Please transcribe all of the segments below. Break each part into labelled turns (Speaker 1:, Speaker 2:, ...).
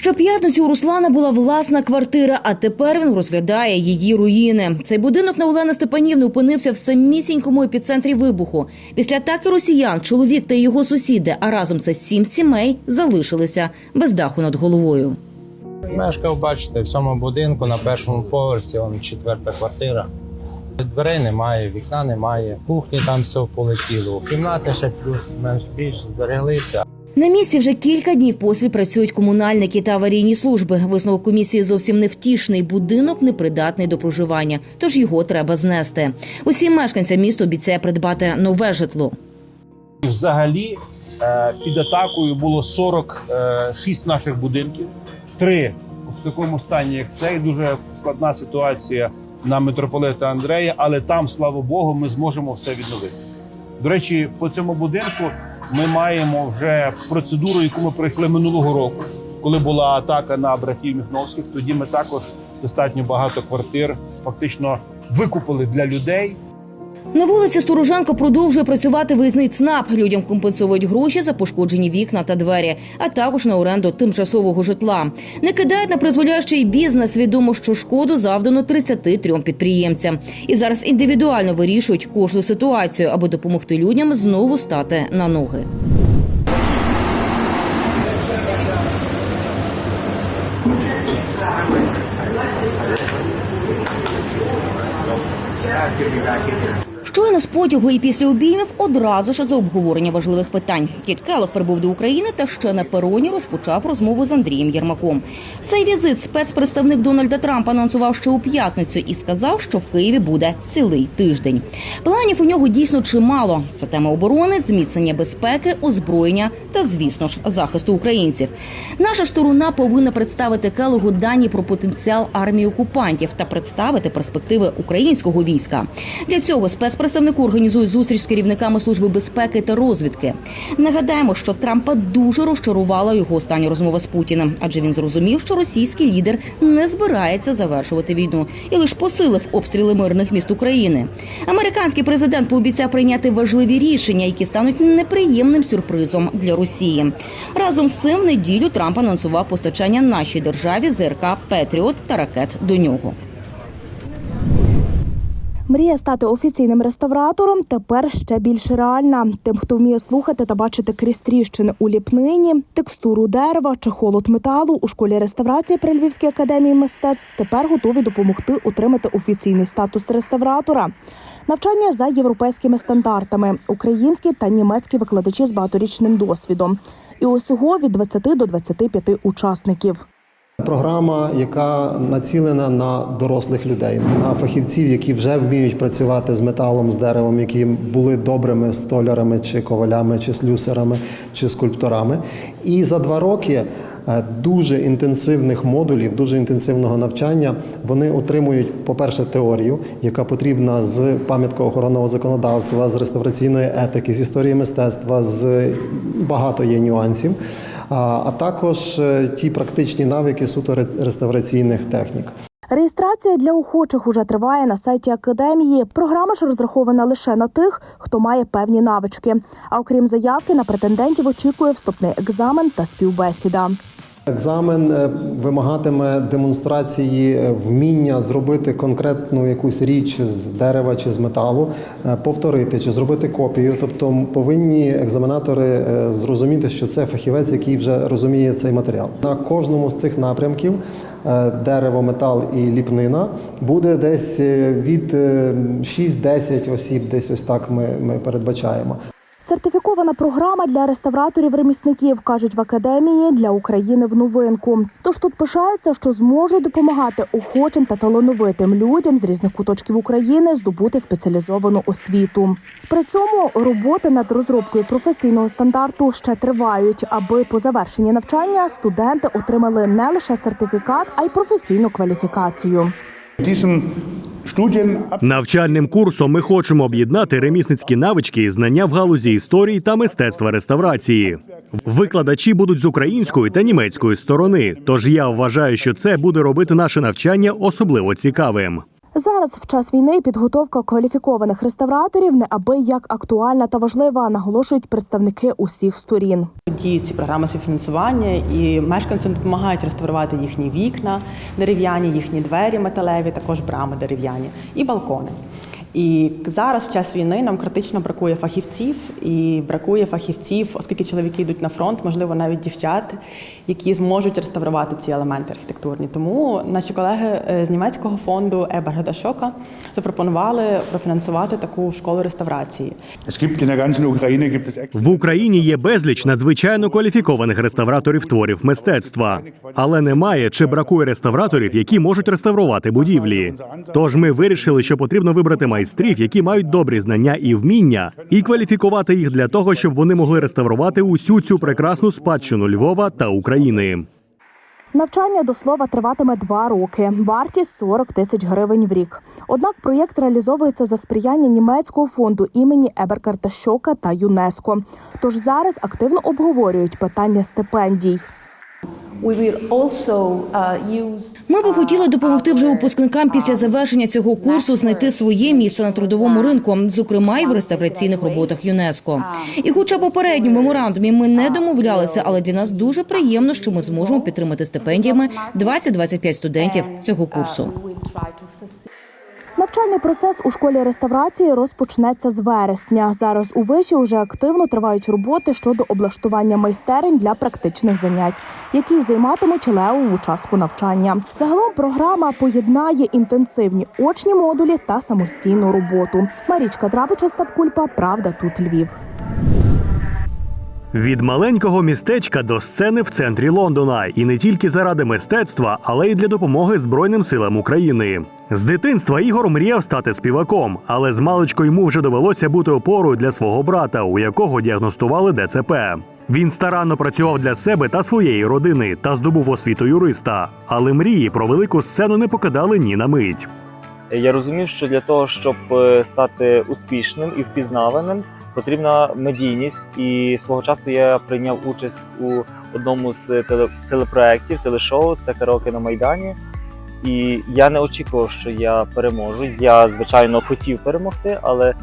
Speaker 1: Щоп'ятниці у Руслана була власна квартира, а тепер він розглядає її руїни. Цей будинок на Олени Степанівни опинився в самісінькому епіцентрі вибуху. Після атаки росіян чоловік та його сусіди, а разом це сім сімей, залишилися без даху над головою.
Speaker 2: Мешкав, бачите, в цьому будинку на першому поверсі, он четверта квартира. Дверей немає, вікна немає, кухні там все полетіло. Кімнати ще плюс-менш більш збереглися.
Speaker 1: На місці вже кілька днів поспіль працюють комунальники та аварійні служби. Висновок комісії зовсім невтішний. Будинок непридатний до проживання, тож його треба знести. Усім мешканцям міста обіцяє придбати нове житло.
Speaker 3: Взагалі е, під атакою було 46 наших будинків. Три в такому стані, як цей. Дуже складна ситуація на митрополита Андрея, але там, слава Богу, ми зможемо все відновити. До речі, по цьому будинку ми маємо вже процедуру, яку ми пройшли минулого року, коли була атака на братів Міхновських. Тоді ми також достатньо багато квартир фактично викупили для людей.
Speaker 1: На вулиці Стороженко продовжує працювати виїзний ЦНАП. Людям компенсують гроші за пошкоджені вікна та двері, а також на оренду тимчасового житла. Не кидають на призволящий бізнес. Відомо, що шкоду завдано 33 підприємцям. І зараз індивідуально вирішують кожну ситуацію, аби допомогти людям знову стати на ноги. Щойно з потягу і після обіймів одразу ж за обговорення важливих питань. Кіт Келох прибув до України та ще на пероні розпочав розмову з Андрієм Єрмаком. Цей візит спецпредставник Дональда Трампа анонсував ще у п'ятницю і сказав, що в Києві буде цілий тиждень. Планів у нього дійсно чимало. Це тема оборони, зміцнення безпеки, озброєння та, звісно ж, захисту українців. Наша сторона повинна представити Келогу дані про потенціал армії окупантів та представити перспективи українського війська. Для цього спецпредставнику організують зустріч з керівниками служби безпеки та розвідки. Нагадаємо, що Трампа дуже розчарувала його остання розмова з Путіним, адже він зрозумів, що російський лідер не збирається завершувати війну і лише посилив обстріли мирних міст України. Американський президент пообіцяв прийняти важливі рішення, які стануть неприємним сюрпризом для Росії. Разом з цим в неділю Трамп анонсував постачання нашій державі ЗРК Петріот та ракет до нього.
Speaker 4: Мрія стати офіційним реставратором тепер ще більш реальна. Тим, хто вміє слухати та бачити крізь тріщини у ліпнині, текстуру дерева чи холод металу у школі реставрації при Львівській академії мистецтв тепер готові допомогти отримати офіційний статус реставратора. Навчання за європейськими стандартами, українські та німецькі викладачі з багаторічним досвідом. І усього від 20 до 25 учасників.
Speaker 5: Програма, яка націлена на дорослих людей, на фахівців, які вже вміють працювати з металом, з деревом, які були добрими столярами, чи ковалями, чи слюсарами, чи скульпторами. І за два роки е, дуже інтенсивних модулів, дуже інтенсивного навчання вони отримують, по-перше, теорію, яка потрібна з пам'яткоохоронного законодавства, з реставраційної етики, з історії мистецтва, з багато є нюансів а також е, ті практичні навики суто реставраційних технік.
Speaker 4: Реєстрація для охочих уже триває на сайті академії. Програма ж розрахована лише на тих, хто має певні навички. А окрім заявки, на претендентів очікує вступний екзамен та співбесіда.
Speaker 5: Екзамен е, вимагатиме демонстрації е, вміння зробити конкретну якусь річ з дерева чи з металу, е, повторити чи зробити копію. Тобто повинні екзаменатори зрозуміти, що це фахівець, який вже розуміє цей матеріал. На кожному з цих напрямків дерево, метал і ліпнина буде десь від е, 6-10 осіб, десь ось так ми, ми передбачаємо.
Speaker 4: Сертифікована програма для реставраторів-ремісників кажуть в академії для України в новинку. Тож тут пишаються, що зможуть допомагати охочим та талановитим людям з різних куточків України здобути спеціалізовану освіту. При цьому роботи над розробкою професійного стандарту ще тривають, аби по завершенні навчання студенти отримали не лише сертифікат, а й професійну кваліфікацію.
Speaker 6: Diesem
Speaker 7: Навчальним курсом ми хочемо об'єднати ремісницькі навички знання в галузі історії та мистецтва реставрації. Викладачі будуть з української та німецької сторони. Тож я вважаю, що це буде робити наше навчання особливо цікавим.
Speaker 4: Зараз в час війни підготовка кваліфікованих реставраторів неабияк актуальна та важлива, наголошують представники усіх сторін.
Speaker 8: Діють ці програми співфінансування, і мешканцям допомагають реставрувати їхні вікна дерев'яні, їхні двері металеві, також брами дерев'яні і балкони. І зараз, в час війни, нам критично бракує фахівців, і бракує фахівців, оскільки чоловіки йдуть на фронт, можливо, навіть дівчат, які зможуть реставрувати ці елементи архітектурні. Тому наші колеги е, з німецького фонду Еберга Шока запропонували профінансувати таку школу реставрації.
Speaker 7: В Україні є безліч надзвичайно кваліфікованих реставраторів творів мистецтва, але немає чи бракує реставраторів, які можуть реставрувати будівлі. Тож ми вирішили, що потрібно вибрати майстрів, які мають добрі знання і вміння, і кваліфікувати їх для того, щоб вони могли реставрувати усю цю прекрасну спадщину Львова та України.
Speaker 4: Навчання до слова триватиме два роки. Вартість 40 тисяч гривень в рік. Однак проєкт реалізовується за сприяння німецького фонду імені Еберкарта Щока та ЮНЕСКО. Тож зараз активно обговорюють питання стипендій.
Speaker 1: Ми би хотіли допомогти вже випускникам після завершення цього курсу знайти своє місце на трудовому ринку, зокрема й в реставраційних роботах ЮНЕСКо. І, хоча попередньо в меморандумі ми не домовлялися, але для нас дуже приємно, що ми зможемо підтримати стипендіями 20-25 студентів цього курсу.
Speaker 4: Навчальний процес у школі реставрації розпочнеться з вересня. Зараз у виші вже активно тривають роботи щодо облаштування майстерень для практичних занять, які займатимуть Лео в участку навчання. Загалом програма поєднає інтенсивні очні модулі та самостійну роботу. Марічка Драбича Стапкульпа, правда, тут Львів.
Speaker 7: Від маленького містечка до сцени в центрі Лондона, і не тільки заради мистецтва, але й для допомоги Збройним силам України. З дитинства Ігор мріяв стати співаком, але з маличку йому вже довелося бути опорою для свого брата, у якого діагностували ДЦП. Він старанно працював для себе та своєї родини та здобув освіту юриста. Але мрії про велику сцену не покидали ні на мить.
Speaker 9: Я розумів, що для того, щоб е, стати успішним і впізнаваним, потрібна медійність. І свого часу я прийняв участь у одному з теле- телепроєктів, телешоу це караоке на Майдані. І я не очікував, що я переможу. Я, звичайно, хотів перемогти, але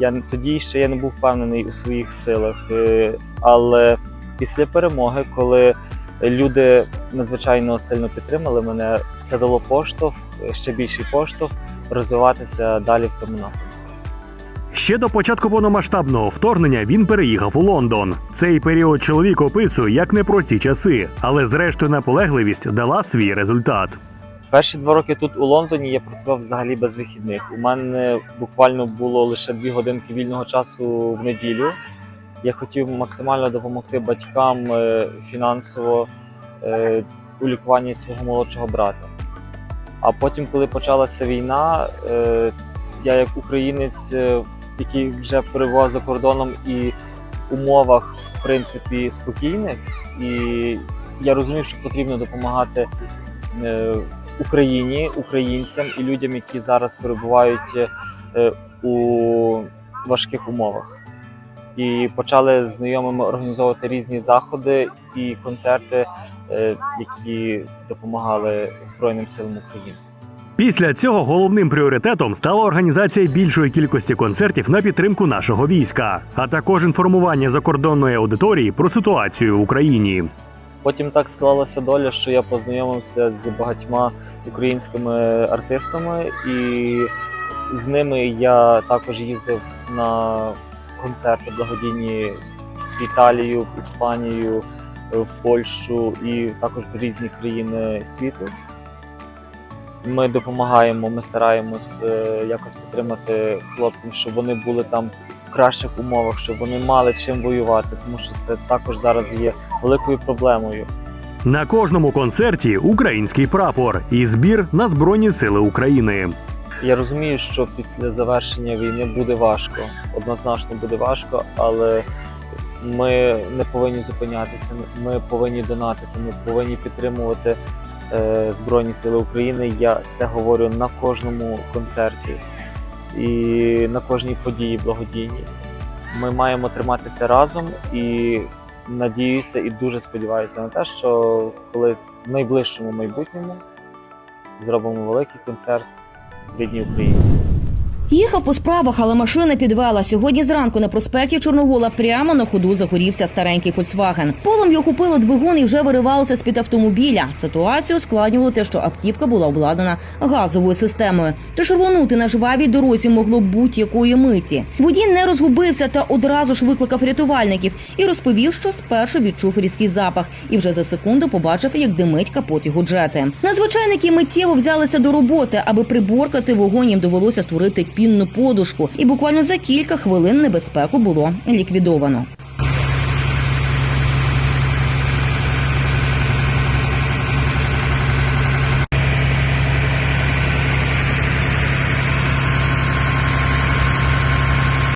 Speaker 9: я тоді ще я не був впевнений у своїх силах. Е, Але після перемоги, коли люди надзвичайно сильно підтримали мене, це дало поштовх, ще більший поштовх розвиватися далі в цьому напрямку.
Speaker 7: Ще до початку повномасштабного вторгнення він переїхав у Лондон. Цей період чоловік описує як непрості часи, але зрештою наполегливість дала свій результат.
Speaker 9: Перші два роки тут у Лондоні я працював взагалі без вихідних. У мене буквально було лише дві годинки вільного часу в неділю. Я хотів максимально допомогти батькам е, фінансово е, у лікуванні свого молодшого брата. А потім, коли почалася війна, е, я як українець, е, який вже перебував за кордоном і в умовах, в принципі, спокійних, і я розумів, що потрібно допомагати. е, Україні, українцям і людям, які зараз перебувають у важких умовах. І почали з знайомими організовувати різні заходи і концерти, які допомагали Збройним силам України.
Speaker 7: Після цього головним пріоритетом стала організація більшої кількості концертів на підтримку нашого війська, а також інформування закордонної аудиторії про ситуацію в Україні.
Speaker 9: Потім так склалася доля, що я познайомився з багатьма українськими артистами, і з ними я також їздив на концерти благодійні в Італію, в Іспанію, в Польщу і також в різні країни світу. Ми допомагаємо, ми стараємось е, якось підтримати хлопцям, щоб вони були там в кращих умовах, щоб вони мали чим воювати, тому що це також зараз є великою проблемою.
Speaker 7: На кожному концерті український прапор і збір на Збройні Сили України.
Speaker 9: Я розумію, що після завершення війни буде важко, однозначно буде важко, але ми не повинні зупинятися. Ми повинні донатити, ми повинні підтримувати е, Збройні Сили України. Я це говорю на кожному концерті і на кожній події благодійній. Ми маємо триматися разом і надіюся і дуже сподіваюся на те, що колись в найближчому майбутньому зробимо великий концерт в рідній Україні.
Speaker 1: Їхав по справах, але машина підвела. Сьогодні зранку на проспекті Чорновола прямо на ходу загорівся старенький Фольксваген. Полум'я охопило двигун і вже виривалося з під автомобіля. Ситуацію ускладнювало те, що автівка була обладнана газовою системою. Тож рвонути на жвавій дорозі могло будь-якої миті. Водій не розгубився та одразу ж викликав рятувальників і розповів, що спершу відчув різкий запах, і вже за секунду побачив, як димить капот його джети. Надзвичайники миттєво взялися до роботи, аби приборкати вогонь. Їм довелося створити пінну подушку, і буквально за кілька хвилин небезпеку було ліквідовано.